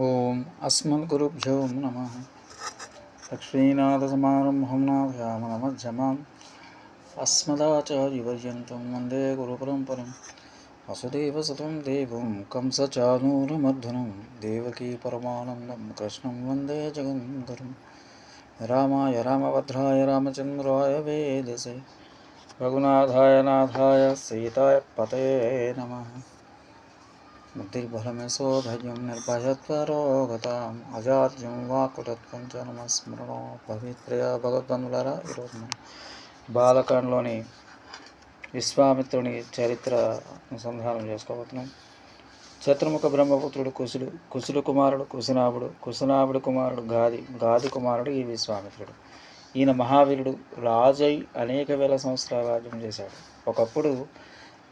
ॐ अस्मद्गुरुभ्यो नमः। लक्ष्मीनाथसमारम्भं नाभयामनमध्यमाम् अस्मदाचार्यपर्यन्तं वंदे गुरुपरम्परं वसुदेवसुतं देवं कंसचानूरमर्धनं देवकी परमानन्दं, कृष्णं वंदे जगन्धरं रामाय रामभद्राय रामचन्द्राय वेदसे। रघुनाथाय नाथाय सीताय पते नमः। నమః బుద్ధిర్బలమేశోధైర్యం నిర్భయత్వరోగతాం అజాత్యం వాకుటత్వం చ నమస్మరణో పవిత్రయ భగవద్బంధులారా ఈరోజు మనం బాలకాండలోని విశ్వామిత్రుని చరిత్ర అనుసంధానం చేసుకోబోతున్నాం. చతుర్ముఖ బ్రహ్మపుత్రుడు కుశుడు కుశుడు కుమారుడు కుశనాభుడు కుశనాభుడు కుమారుడు గాది గాది కుమారుడు ఈ విశ్వామిత్రుడు. ఈయన మహావీరుడు రాజై అనేక వేల సంవత్సరాల రాజ్యం చేశాడు. ఒకప్పుడు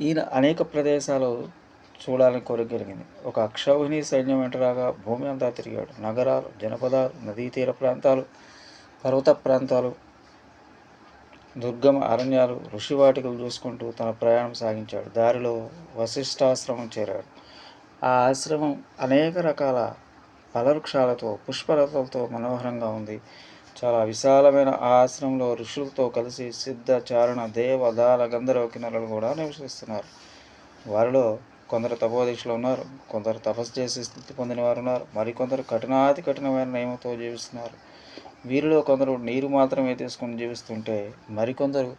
ఈయన అనేక ప్రదేశాలు చూడాలని కోరిక కలిగింది. ఒక అక్షౌహిణి సైన్యం వెంటరాగా భూమి అంతా తిరిగాడు. నగరాలు జనపదాలు నదీ తీర ప్రాంతాలు పర్వత ప్రాంతాలు దుర్గమ అరణ్యాలు ఋషివాటికలు చూసుకుంటూ తన ప్రయాణం సాగించాడు. దారిలో వశిష్ఠాశ్రమం చేరాడు. ఆ ఆశ్రమం అనేక రకాల ఫలవృక్షాలతో పుష్పలతలతో మనోహరంగా ఉంది. చాలా విశాలమైన ఆ ఆశ్రమంలో ఋషులతో కలిసి సిద్ధ చారణ దేవ దాల గంధర్వ కిన్నరులు కూడా నివసిస్తున్నారు. వారిలో కొందరు తపోదీక్షలు ఉన్నారు కొందరు తపస్సు చేసి స్థితి పొందిన వారు ఉన్నారు మరికొందరు కఠినాతి కఠినమైన నియమంతో జీవిస్తున్నారు. వీరిలో కొందరు నీరు మాత్రమే తీసుకుని జీవిస్తుంటే మరికొందరు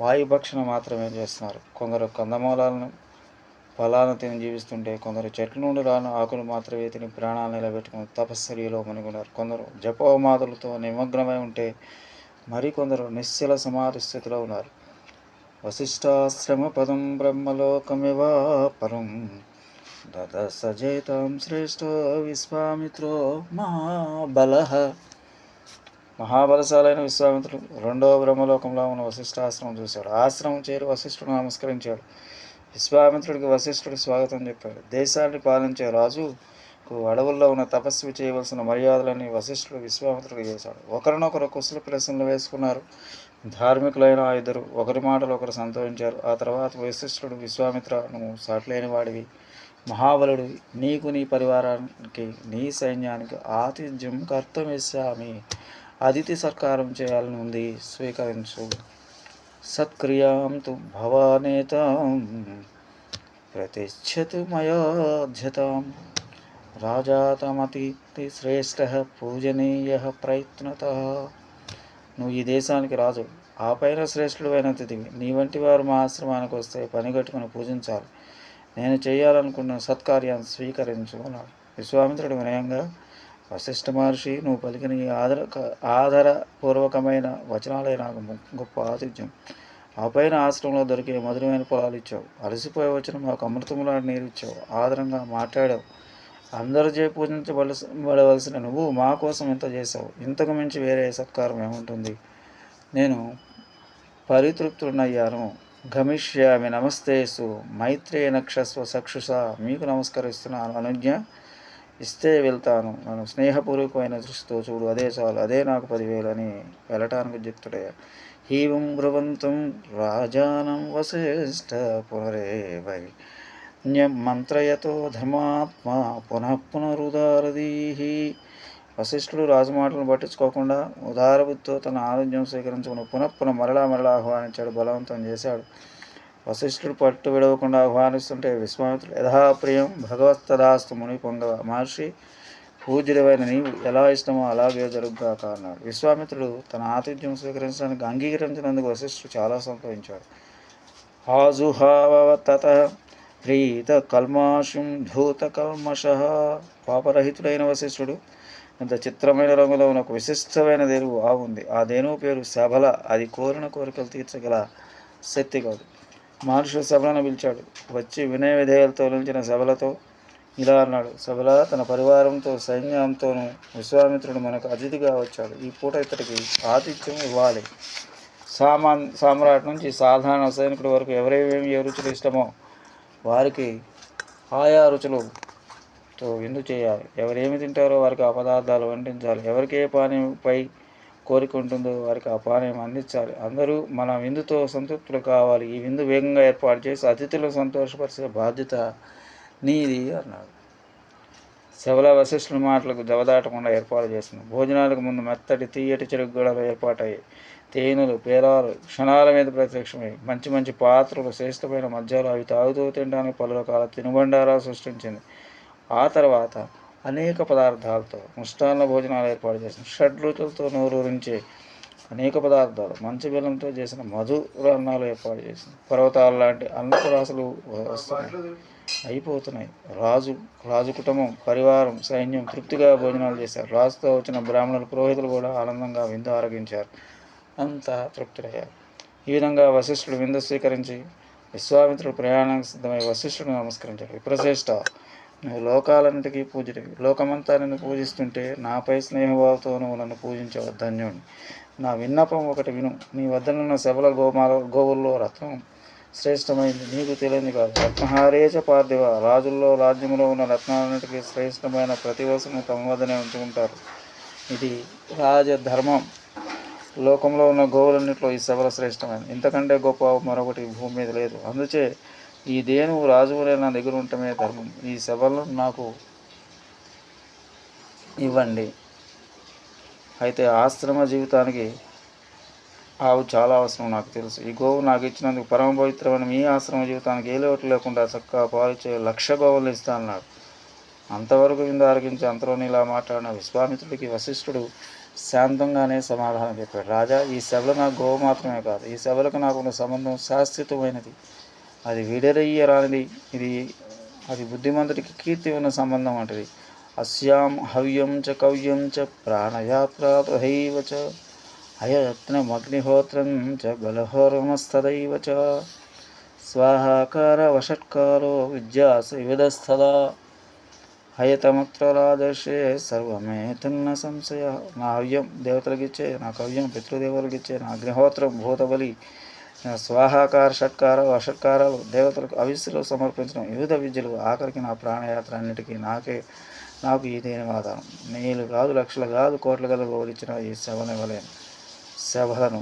వాయుభక్షణ మాత్రమే చేస్తున్నారు. కొందరు కందమూలాలను ఫలాలను తిని జీవిస్తుంటే కొందరు చెట్ల నుండి రాను ఆకులు మాత్రమే తిని ప్రాణాలు నిలబెట్టుకుని తపస్సరిలో మునిగున్నారు. కొందరు జపోమాదులతో నిమగ్నమై ఉంటే మరికొందరు నిశ్చల సమాధి స్థితిలో ఉన్నారు. వశిష్టాశ్రమపదం పదం బ్రహ్మలోకమివ పరం దద శ్రేష్ఠ విశ్వామిత్రో మహాబల మహాబలశాలైన విశ్వామిత్రుడు రెండవ బ్రహ్మలోకంలో ఉన్న వశిష్ఠాశ్రమం చూశాడు. ఆశ్రమం చేరి వశిష్ఠుడు నమస్కరించాడు. విశ్వామిత్రుడికి వశిష్ఠుడు స్వాగతం చెప్పాడు. దేశాన్ని పాలించే రాజుకు అడవుల్లో ఉన్న తపస్వి చేయవలసిన మర్యాదలని వశిష్ఠుడు విశ్వామిత్రుడు చేశాడు. ఒకరినొకరు కుశల ప్రశ్నలు వేసుకున్నారు. ధార్మికులైన ఆ ఇద్దరు ఒకరి మాటలు ఒకరు సంతోషించారు. ఆ తర్వాత వశిష్ఠుడు విశ్వామిత్ర నువ్వు సాట్లేని వాడివి మహాబలుడు నీకు నీ పరివారానికి నీ సైన్యానికి ఆతిథ్యం కర్తమిస్సామి అతిథి సత్కారం చేయాలని ఉంది. స్వీకరించు. సత్క్రియాం తు భవానేతాం. ప్రతిచ్చతు మయాధ్యతాం. రాజాతమతి శ్రేష్ఠ పూజనీయ ప్రయత్నత. నువ్వు ఈ దేశానికి రాజు. ఆ పైన శ్రేష్ఠుడు అయిన నీ వంటి వారు మా ఆశ్రమానికి వస్తే పనిగట్టుకుని పూజించాలి. నేను చేయాలనుకున్న సత్కార్యాన్ని స్వీకరించుకున్నాడు. విశ్వామిత్రుడు వినయంగా వశిష్ఠ మహర్షి నువ్వు పలికిన ఈ ఆదర ఆధారపూర్వకమైన వచనాలే నాకు గొప్ప ఆతిథ్యం. ఆ పైన ఆశ్రమంలో దొరికే మధురమైన పొలాలు ఇచ్చావు. అలసిపోయి వచ్చిన మాకు అమృతములాడి నీరు ఇచ్చావు. ఆదరంగా మాట్లాడావు. అందరూ చే పూజించబడవలసిన నువ్వు మా కోసం ఇంత చేసావు ఇంతకు మించి వేరే సత్కారం ఏముంటుంది? నేను పరితృప్తుడయ్యాను గమిష్యామి నమస్తేసు. మైత్రే నక్షస్వ సక్షుష మీకు నమస్కరిస్తున్నాను. అనుజ్ఞ ఇస్తే వెళ్తాను. నన్ను స్నేహపూర్వకమైన దృష్టితో చూడు. అదే చాలు. అదే నాకు పదివేలు అని వెళ్ళటానికి యుక్తుడయ్యా హీవం బ్రువంతం రాజానం వశిష్ట పునరే వై మంత్రయతో ధర్మాత్మ పునః పునరుదారదీహి. వశిష్ఠుడు రాజమాటలను పట్టించుకోకుండా ఉదారబుద్ధితో తన ఆరోగ్యం స్వీకరించుకుని పునఃపున మరలా మరలా ఆహ్వానించాడు బలవంతం చేశాడు. వశిష్ఠుడు పట్టు విడవకుండా ఆహ్వానిస్తుంటే విశ్వామిత్రుడు యథాప్రియం భగవత్తదాస్తు ముని పొంగవ మహర్షి పూజ్యుడవైన నీవు ఎలా ఇష్టమో అలాగే జరుగుగాక అన్నాడు. విశ్వామిత్రుడు తన ఆతిథ్యం స్వీకరించడానికి అంగీకరించినందుకు వశిష్ఠుడు చాలా సంతోషించాడు. తత ప్రీత కల్మాషుం పాపరహితుడైన వశిష్ఠుడు ఇంత చిత్రమైన రంగులో ఉన్న ఒక విశిష్టమైన దేనువు ఆవు ఉంది. ఆ దేనువు పేరు శబల అది కోరిన కోరికలు తీర్చగల శక్తి కాదు. మహర్షులు శబలను పిలిచాడు. వచ్చి వినయ విధేయాలతో నిలిచిన సభలతో ఇలా అన్నాడు. సభల తన పరివారంతో సైన్యంతోనూ విశ్వామిత్రుడు మనకు అతిథిగా వచ్చాడు. ఈ పూట ఇతడికి ఆతిథ్యం ఇవ్వాలి. సామాన్ సామ్రాట్ నుంచి సాధారణ సైనికుడి వరకు ఎవరేమేమి ఏ రుచులు ఇష్టమో వారికి ఆయా రుచులతో విందు చేయాలి ఎవరేమి తింటారో వారికి ఆ పదార్థాలు వండించాలి ఎవరికి ఏ పానీయంపై కోరిక ఉంటుందో వారికి ఆ పానీయం అందించాలి. అందరూ మన విందుతో సంతృప్తులు కావాలి. ఈ విందు వేగంగా ఏర్పాటు చేసి అతిథులు సంతోషపరిచే బాధ్యత నీది అన్నాడు. సభల వశిష్ఠుల మాటలకు జవదాటకుండా ఏర్పాటు చేసింది. భోజనాలకు ముందు మెత్తటి తీయటి చెరుకు గడలు ఏర్పాటయ్యాయి. తేనెలు పేలాలు క్షణాల మీద ప్రత్యక్షమై మంచి మంచి పాత్రలు శ్రేష్టమైన మధ్యాలు అవి తాగుతూ తినడానికి పలు రకాల తినుబండారాలు సృష్టించింది. ఆ తర్వాత అనేక పదార్థాలతో ముష్టాన్న భోజనాలు ఏర్పాటు చేసింది. షడ్రుచులతో నోరూరించే అనేక పదార్థాలు మంచి బెల్లంతో చేసిన మధుర అన్నాలు ఏర్పాటు చేసింది. పర్వతాలు లాంటి అన్నపు రాసులు వస్తున్నాయి. అయిపోతున్నాయి. రాజు రాజు కుటుంబం పరివారం సైన్యం తృప్తిగా భోజనాలు చేశారు. రాజుతో వచ్చిన బ్రాహ్మణులు పురోహితులు కూడా ఆనందంగా విందు ఆరగించారు. అంతా తృప్తులయ్యారు. ఈ విధంగా వశిష్ఠుడు విందు స్వీకరించి విశ్వామిత్రుడు ప్రయాణానికి సిద్ధమై వశిష్ఠుడు నమస్కరించాడు. విప్రశ్రేష్ట నువ్వు లోకాలన్నిటికీ పూజటివి లోకమంతా నిన్ను పూజిస్తుంటే నాపై స్నేహభావంతో నువ్వు నన్ను పూజించవు నా విన్నపం ఒకటి విను. నీ వద్దనున్న శబల గోమాల గోవుల్లో రత్నం శ్రేష్టమైంది. నీకు తెలియదు కాదు. రత్నహారేచ పార్థివ రాజుల్లో రాజ్యంలో ఉన్న రత్నాలన్నిటికీ శ్రేష్టమైన ప్రతి వస్తువును తమ వద్దనే ఉంచుకుంటారు. ఇది రాజధర్మం. లోకంలో ఉన్న గోవులన్నింటిలో ఈ సభల శ్రేష్టమైనది. ఇంతకంటే గొప్ప మరొకటి భూమి మీద లేదు. అందుచే ఈ దేనువు రాజువులే నా దగ్గర ఉండటమే ధర్మం. ఈ సభలను నాకు ఇవ్వండి. అయితే ఆశ్రమ జీవితానికి ఆవు చాలా అవసరం నాకు తెలుసు. ఈ గోవు నాకు ఇచ్చినందుకు పరమ పవిత్రమైన మీ ఆశ్రమ జీవితానికి ఏ లోటు లేకుండా చక్కగా పాలిచ్చే లక్ష గోవులు ఇస్తానన్నాడు అంతవరకు విందు ఆరగించి అంతలోని ఇలా మాట్లాడిన విశ్వామిత్రుడికి వశిష్ఠుడు శాంతంగానే సమాధానం చెప్పాడు. రాజా ఈ సభలు నాకు గోవు మాత్రమే కాదు ఈ సభలకు నాకున్న సంబంధం శాశ్వతమైనది. అది విడరయ్యరానిది. ఇది అది బుద్ధిమంతుడికి కీర్తి ఉన్న సంబంధం వంటిది. అస్యాం హవ్యం చ కవ్యం చ ప్రాణయాత్రాహైవ చ అయత్నమగ్నిహోత్రం చ బలహోరమస్తదైవ చ స్వాహాకార వషట్కారో విద్యాస వివిధస్థలా హయతమత్రలాదర్శే సర్వమేతన్న సంశయ నా హవ్యం దేవతలకిచ్చే నా కవ్యం పితృదేవులకు ఇచ్చే నా అగ్నిహోత్రం భూతబలి స్వాహాకార షట్కార అషట్కారాలు దేవతలకు అవిస్సులు సమర్పించడం వివిధ విద్యలు ఆఖరికి నా ప్రాణయాత్ర అన్నిటికీ నాకే నాకు ఈ ధన్యవాదాలు నీళ్ళు కాదు లక్షలు కాదు కోట్ల గల ఓడించిన ఈ శవనివ్వలేను శవలను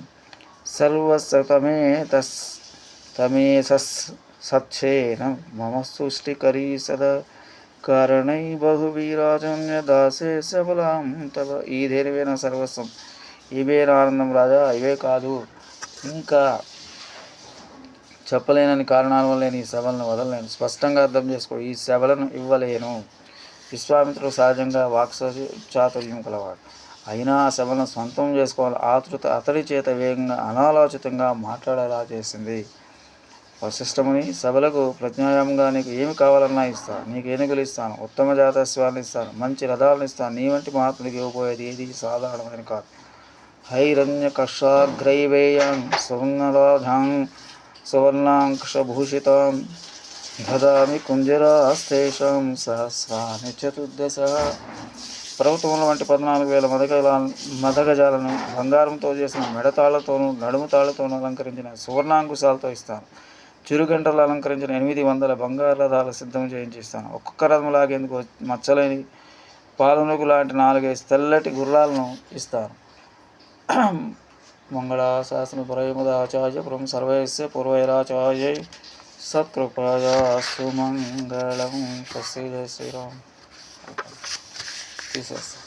సర్వసతమే తస్ తమే సస్ సచ్చేన మమ సృష్టికరీ సద కారణై బహువీరాజన్య దాసే సబలాం తవ ఈ ధైర్యమైన సర్వస్వం ఇవే ఆనందం రాజా ఇవే కాదు ఇంకా చెప్పలేనని కారణాల వల్ల నేను ఈ సభలను వదలలేను। స్పష్టంగా అర్థం చేసుకో ఈ సభలను ఇవ్వలేను। విశ్వామిత్రుడు సహజంగా వాక్స చాతుర్యం కలవాడు అయినా ఆ సభలను సొంతం చేసుకోవాలి. ఆతృత అతడి చేత వేగంగా అనాలోచితంగా మాట్లాడేలా చేసింది. వశిష్టముని సభలకు ప్రజ్ఞాయంగా నీకు ఏమి కావాలన్నా ఇస్తాను. నీకు ఏనుగులు ఇస్తాను. ఉత్తమ జాతస్వాన్ని ఇస్తాను. మంచి రథాలను ఇస్తాను. నీ వంటి మహాత్ముడికి ఇవ్వబోయేది ఏది? సాధారణమైన కాదు. హైరణ్య కషాగ్రైవేయం సువర్ణరాధాం సువర్ణాంక్షభూషితాం దదామి కుంజరాస్తేషం సహస్రాన్ని చతుర్దశ ప్రభుత్వంలో వంటి పద్నాలుగు వేల మదగల మదగజాలను బంగారంతో చేసిన మెడతాళ్ళతోనూ నడుము తాళ్ళతోనూ అలంకరించిన సువర్ణాంకుశాలతో ఇస్తాను. చిరుగంటలు అలంకరించిన ఎనిమిది వందల బంగారు రథాలు సిద్ధం చేయించిస్తాను. ఒక్కొక్క రథం లాగేందుకు మచ్చలేని పాలనుగు లాంటి నాలుగైదు తెల్లటి గుర్రాలను ఇస్తాను. మంగళాశాసన పురయముదాచార్య పురం సర్వైస్య పూర్వైరాచార్య సత్కృపయా సుమంగళం స్వస్తి శ్రీరామ్. తీసేస్తా.